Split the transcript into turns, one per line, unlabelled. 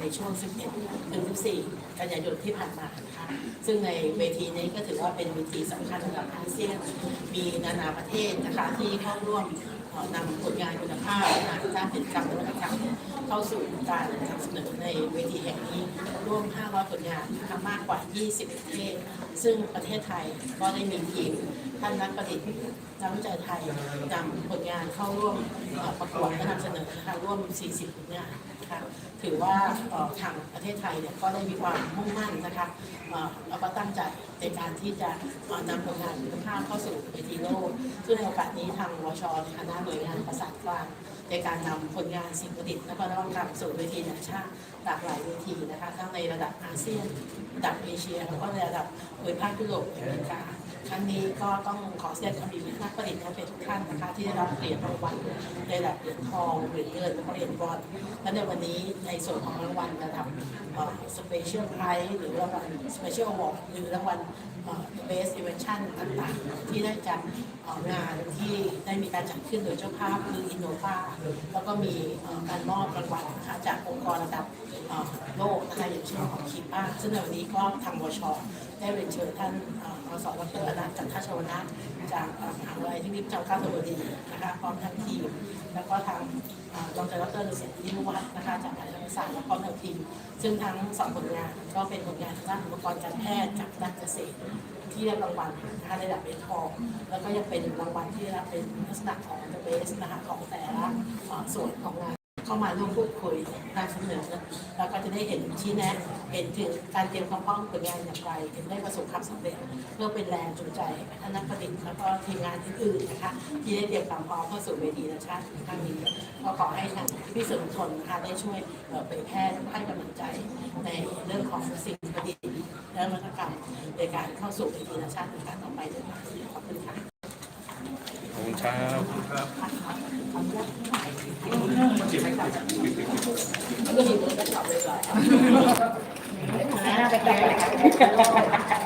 ในช่วง 11ถึง14 กันยายนที่ผ่านมานะคะซึ่งในเวทีนี้ก็ถือว่าเป็นเวทีสำคัญระดับอาเซียน มีนานาประเทศนะคะที่เข้าร่วมนำผลงานคุณภาพงานด้านกิจกรรมและวัฒนธรรมเข้าสู่การนำเสนอในเวทีแห่งนี้ร่วม 500 ผลงานนะคะมากกว่า 20 ประเทศ ซึ่งประเทศไทยก็ได้มีทีมท่านนักประดิษฐ์นักวิจัยไทยนำผลงานเข้าร่วมประกวดและนำเสนอนะคะร่วม 40 ผลงานนะคะถือว่าทางประเทศไทยเนี่ยก็ได้มีความมุ่งมั่นนะคะเอ่อแล้วก็ตั้งใจในการที่จะนำผลงานคุณภาพเข้าสู่เวทีโลก ซึ่งในโอกาสนี้ทางวชในคณะหน่วยงานประสานกลางในการนำผลงานสิ่งประดิษฐ์และก็นวัตกรรมสู่เวทีนานาชาติหลากหลายเวทีนะคะทั้งในระดับอาเซียนระดับเอเชีย แล้วก็ในระดับภูมิภาคยุโรปอเมริกาครั้งนี้ก็ต้องขอแสดงความยินดีนักประดิษฐ์นักเป็นทุกท่านนะคะที่ได้รับเหรียญรางวัลในระดับเหรียญทองเหรียญเงินและเหรียญบอนและในวันนี้ในส่วนของรางวัลระดับสเปเชียลไพรส์หรือรางวัลสเปเชียลอวอร์ดหรือรางวัลเบสอิเวนชั่นต่างๆ ที่ได้จากเอ่องานที่ได้มีการจัดขึ้นโดยเจ้าภาพคืออินโนฟาแล้วก็มีการมอบรางวัลนะคะจากองค์กรระดับโลกนะคะอย่างเช่นของคีป้าซึ่งในวันนี้ก็ทางวชได้เรียนเชิญท่านอ่ออสดรอนันต์จันทชวนะจากเอ่อมหา วิทยาลัยเทคนิพจอมเกล้าธนบุรีนะคะพร้อมทั้งทีม แล้วก็ทางเอ่อรองศาสตราจารย์ดุสิตนิวัฒน์นะคะจากคณะรัฐศาสตร์และพร้อมทั้งทีม ซึ่งทั้งสองผลงานก็เป็นผลงานทางด้านอุปกรณ์การแพทย์จากด้านเกษตรที่ได้รางวัลนะคะในระดับเป็นทอง แล้วก็ยังเป็นรางวัลที่ได้รับเป็นลักษณะของเบสนะคะของแต่ละส่วนของงาน เข้ามาร่วมพูดคุยนำเสนอแล้วก็จะได้เห็นชี้แนะ เห็นถึงการเตรียมความพร้อมผลงานอย่างไรถึงได้ประสบความสำเร็จ เพื่อเป็นแรงจูงใจท่านนักประดิษฐ์แล้วก็ทีมงานอื่นๆนะคะที่ได้เตรียมความพร้อมเข้าสู่เวทีนานาชาติครั้งนี้ก็ขอให้ทางพี่สื่อมวลชนนะคะได้ช่วยเอ่อเผยแพร่ให้กำลังใจในเรื่องของสิ่งประดิษฐ์และนวัตกรรมในการเข้าสู่เวทีนานาชาติในการต่อไปด้วยค่ะขอบคุณค่ะ
ขอบคุณครับ
ก็มีมือจะตอบเลยเหรอ
ไปแต่ง